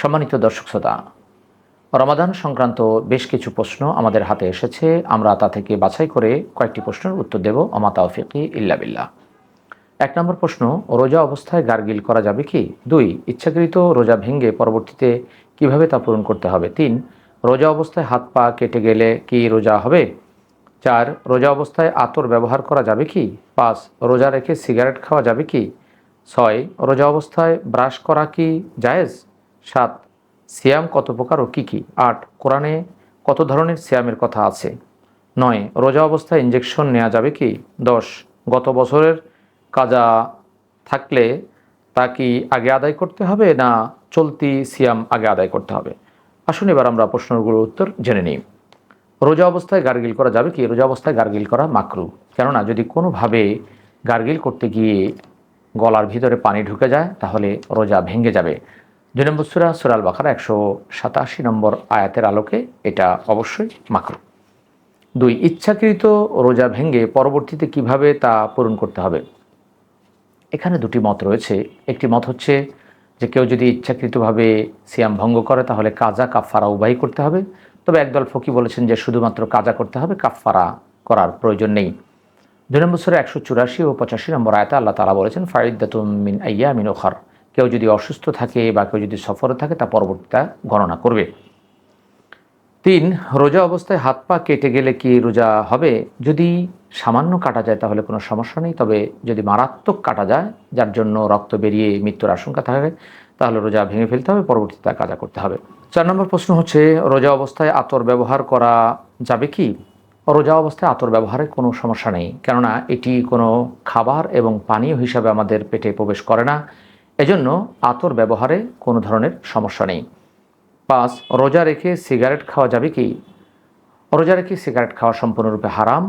সম্মানিত দর্শক শ্রোতা, রমাদান সংক্রান্ত বেশ কিছু প্রশ্ন আমাদের হাতে এসেছে। আমরা তা থেকে বাছাই করে কয়েকটি প্রশ্নের উত্তর দেব। অমা তাওফিকি ইল্লা বিল্লাহ। এক নম্বর প্রশ্ন, রোজা অবস্থায় গার্গিল করা যাবে কি? দুই, ইচ্ছাকৃত রোজা ভেঙে পরবর্তীতে কীভাবে তা পূরণ করতে হবে? তিন, রোজা অবস্থায় হাত পা কেটে গেলে কি রোজা হবে? চার, রোজা অবস্থায় আতর ব্যবহার করা যাবে কি? পাঁচ, রোজা রেখে সিগারেট খাওয়া যাবে কি? ছয়, রোজা অবস্থায় ব্রাশ করা কি জায়েজ? সাত, সিয়াম কত প্রকার ও কী কী? আট, কোরআনে কত ধরনের সিয়ামের কথা আছে? নয়, রোজা অবস্থায় ইঞ্জেকশন নেওয়া যাবে কি? দশ, গত বছরের কাজা থাকলে তা কি আগে আদায় করতে হবে না চলতি সিয়াম আগে আদায় করতে হবে? আসুন এবার আমরা প্রশ্নগুলোর উত্তর জেনে নিই। রোজা অবস্থায় গার্গিল করা যাবে কি? রোজা অবস্থায় গার্গিল করা মাকরু। কেননা যদি কোনোভাবে গার্গিল করতে গিয়ে গলার ভিতরে পানি ঢুকে যায়, তাহলে রোজা ভেঙে যাবে। দুই নম্বর সুরা সুরাল বাখারা একশো সাতাশি নম্বর আয়াতের আলোকে এটা অবশ্যই মাকরু। দুই, ইচ্ছাকৃত রোজা ভেঙে পরবর্তীতে কীভাবে তা পূরণ করতে হবে? এখানে দুটি মত রয়েছে। একটি মত হচ্ছে যে কেউ যদি ইচ্ছাকৃতভাবে সিয়াম ভঙ্গ করে, তাহলে কাজা কাফারা উভয়ই করতে হবে। তবে একদল ফকি বলেছেন যে শুধুমাত্র কাজা করতে হবে কাফারা করার প্রয়োজন নেই। দুই নম্বর সুরে, একশো চুরাশি ও পঁচাশি নম্বর আয়তা আল্লাহ তালা বলেছেন ফারিদাতুম মিন আইয়া মিন ওখার কেউ যদি অসুস্থ থাকে বা কেউ যদি সফরে থাকে, তা পরবর্তীতা গণনা করবে। তিন, রোজা অবস্থায় হাত পা কেটে গেলে কি রোজা হবে? যদি সামান্য কাটা যায় তাহলে কোনো সমস্যা নেই, তবে যদি মারাত্মক কাটা যায়, যার জন্য রক্ত বেরিয়ে মৃত্যুর আশঙ্কা থাকে, তাহলে রোজা ভেঙে ফেলতে হবে, পরবর্তীতে কাজা করতে হবে। চার নম্বর প্রশ্ন হচ্ছে, রোজা অবস্থায় আতর ব্যবহার করা যাবে কি? রোজা অবস্থায় আতর ব্যবহারের কোনো সমস্যা নেই, কেননা এটি কোনো খাবার এবং পানীয় হিসাবে আমাদের পেটে প্রবেশ করে না। এজন্য আতর ব্যবহারে কোনো ধরনের সমস্যা নেই। পাঁচ, রোজা রেখে সিগারেট খাওয়া যাবে কি? রোজা রেখে সিগারেট খাওয়া সম্পূর্ণরূপে হারাম।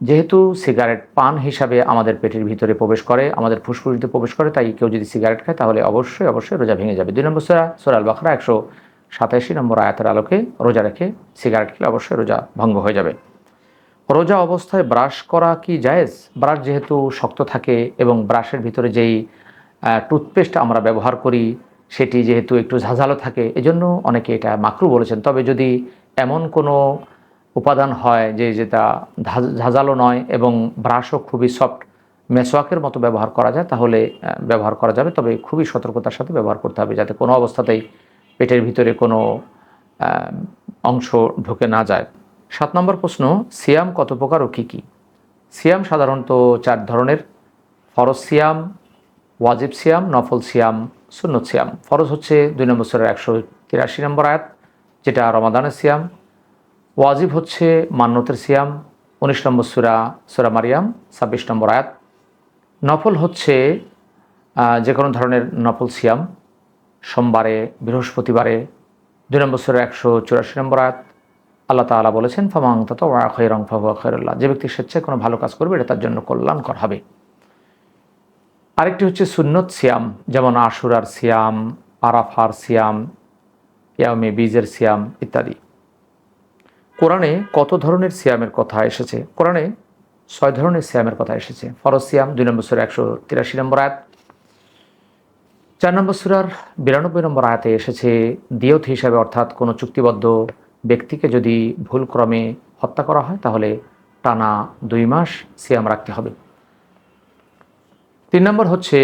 যেহেতু সিগারেট পান হিসাবে আমাদের পেটের ভিতরে প্রবেশ করে, আমাদের ফুসফুসিতে প্রবেশ করে, তাই কেউ যদি সিগারেট খায় তাহলে অবশ্যই অবশ্যই রোজা ভেঙে যাবে। দুই নম্বর সোরা সোরাল বাখরা একশো সাতাশি নম্বর আয়াতের আলোকে রোজা রেখে সিগারেট খেলে অবশ্যই রোজা ভঙ্গ হয়ে যাবে। রোজা অবস্থায় ব্রাশ করা কি জায়েজ? ব্রাশ যেহেতু শক্ত থাকে এবং ব্রাশের ভিতরে যেই টুথপেস্ট আমরা ব্যবহার করি, সেটি যেহেতু একটু ঝাঁঝালো থাকে, এজন্য অনেকে এটা মাকরু বলেছেন। তবে যদি এমন কোনো উপাদান হয় যে যেটা ঝাঁঝালো নয় এবং ব্রাশও খুবই সফট মেসোয়াকের মতো ব্যবহার করা যায়, তাহলে ব্যবহার করা যাবে। তবে খুবই সতর্কতার সাথে ব্যবহার করতে হবে, যাতে কোনো অবস্থাতেই পেটের ভিতরে কোনো অংশ ঢুকে না যায়। সাত নম্বর প্রশ্ন, সিয়াম কত প্রকার ও কী কী? সিয়াম সাধারণত চার ধরনের। ফরজ সিয়াম ওয়াজিব সিয়াম, নফল সিয়াম, সুন্নত সিয়াম। ফরজ হচ্ছে দুই নম্বর সুরের একশো তিরাশি নম্বর আয়াত, যেটা রমাদানের সিয়াম। ওয়াজিব হচ্ছে মান্যতের সিয়াম, উনিশ নম্বর সুরা সুরা মারিয়াম, ছাব্বিশ নম্বর আয়াত। নফল হচ্ছে যে কোনো ধরনের নফল সিয়াম, সোমবারে, বৃহস্পতিবারে, দুই নম্বর সুরের একশো চুরাশি নম্বর আয়াত। আল্লাহ তালা বলেছেন ফামাং তত খৈরং ফাহুয়া খৈরুল্লাহ যে ব্যক্তি স্বেচ্ছায় কোনো ভালো কাজ করবে, এটা তার জন্য কল্যাণকর হবে। আরেকটি হচ্ছে সুন্নত সিয়াম, যেমন আশুরার সিয়াম, আরাফার সিয়াম ইয়ামে বীজের সিয়াম ইত্যাদি। কোরআনে কত ধরনের সিয়ামের কথা এসেছে? কোরআনে ছয় ধরনের সিয়ামের কথা এসেছে। ফরজ সিয়াম, দুই নম্বর সুরা একশো তিরাশি নম্বর আয়াত। চার নম্বর সুরার বিরানব্বই নম্বর আয়াতে এসেছে, দিয়ত হিসাবে অর্থাৎ কোনো চুক্তিবদ্ধ ব্যক্তিকে যদি ভুলক্রমে হত্যা করা হয়, তাহলে টানা দুই মাস সিয়াম রাখতে হবে। তিন নম্বর হচ্ছে,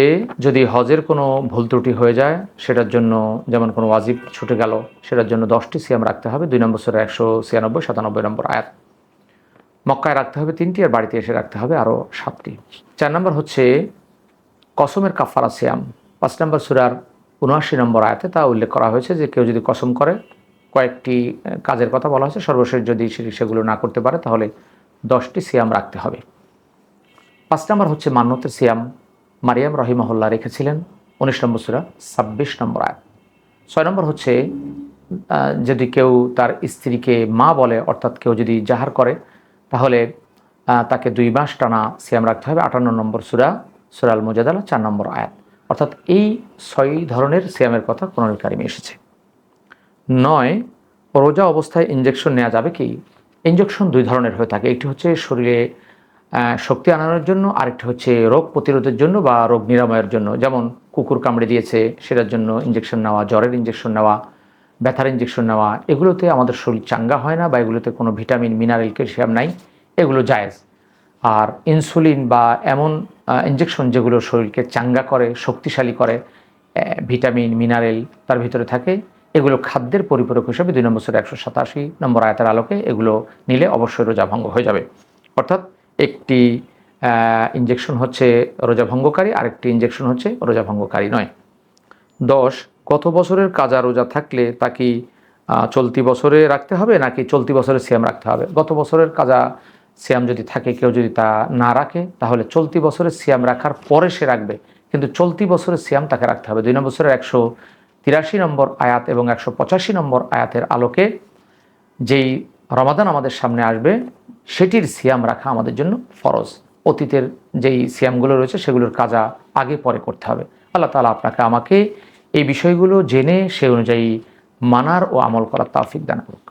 যদি হজের কোনো ভুল ত্রুটি হয়ে যায়, সেটার জন্য যেমন কোনো ওয়াজিব ছুটে গেল, সেটার জন্য দশটি সিয়াম রাখতে হবে। দুই নম্বর সরে একশো ছিয়ানব্বই, সাতানব্বই নম্বর আয়াত। মক্কায় রাখতে হবে তিনটি, আর বাড়িতে এসে রাখতে হবে আরও সাতটি। চার নম্বর হচ্ছে, কসমের কাফারা সিয়াম। পাঁচ নম্বর সুরার উনআশি নম্বর আয়াতে তা উল্লেখ করা হয়েছে যে, কেউ যদি কসম করে, কয়েকটি কাজের কথা বলা হয়েছে, সর্বশেষ যদি সেগুলো না করতে পারে, তাহলে দশটি সিয়াম রাখতে হবে। পাঁচ নম্বর হচ্ছে মান্যতের সিয়াম। মারিয়াম রহিমহল্লা রেখেছিলেন উনিশ নম্বর সুরা, ছাব্বিশ নম্বর আয়াত। ছয় নম্বর হচ্ছে যদি কেউ তার স্ত্রীকে মা বলে, অর্থাৎ কেউ যদি জাহার করে, তাহলে তাকে দুই মাস টানা সিয়াম রাখতে হবে, আটান্ন নম্বর সুরা, সুরাল মুজাদালা, চার নম্বর আয়াত। অর্থাৎ এই ছয় ধরনের সিয়ামের কথা কারিমে এসেছে। নয়, রোজা অবস্থায় ইঞ্জেকশন নেওয়া যাবে কি? ইঞ্জেকশন দুই ধরনের হয়ে থাকে। একটি হচ্ছে শরীরে শক্তি আনানোর জন্য, আরেকটা হচ্ছে রোগ প্রতিরোধের জন্য বা রোগ নিরাময়ের জন্য। যেমন কুকুর কামড়ে দিয়েছে, সেটার জন্য ইঞ্জেকশন নেওয়া, জ্বরের ইঞ্জেকশন নেওয়া, ব্যথার ইঞ্জেকশন নেওয়া, এগুলোতে আমাদের শরীর চাঙ্গা হয় না বা এগুলোতে কোনো ভিটামিন মিনারেল ক্যালসিয়াম নাই, এগুলো জায়েজ। আর ইনসুলিন বা এমন ইঞ্জেকশন যেগুলো শরীরকে চাঙ্গা করে, শক্তিশালী করে ভিটামিন মিনারেল তার ভিতরে থাকে, এগুলো খাদ্যের পরিপূরক হিসেবে দুই নম্বর একশো সাতাশি নম্বর আয়তের আলোকে এগুলো নিলে অবশ্যই রোজা ভঙ্গ হয়ে যাবে। অর্থাৎ একটি ইঞ্জেকশন হচ্ছে রোজা ভঙ্গকারী আরেকটি ইঞ্জেকশন হচ্ছে রোজা ভঙ্গকারী নয়। দশ গত বছরের কাজা রোজা থাকলে তা কি চলতি বছরে রাখতে হবে নাকি চলতি বছরে সিয়াম রাখতে হবে? গত বছরের কাজা সিয়াম যদি থাকে, কেউ যদি তা না রাখে, তাহলে চলতি বছরে সিয়াম রাখার পরে সে রাখবে। কিন্তু চলতি বছরের সিয়াম তাকে রাখতে হবে। দুই নম্বর বছরের একশো তিরাশি নম্বর আয়াত এবং একশো পঁচাশি নম্বর আয়াতের আলোকে যেই রমাদান আমাদের সামনে আসবে সেটির সিয়াম রাখা আমাদের জন্য ফরজ। অতীতের যেই সিয়ামগুলো রয়েছে, সেগুলোর কাজা আগে পরে করতে হবে। আল্লাহ তালা আপনাকে আমাকে এই বিষয়গুলো জেনে, সে অনুযায়ী মানার ও আমল করার তাফিক দান করুক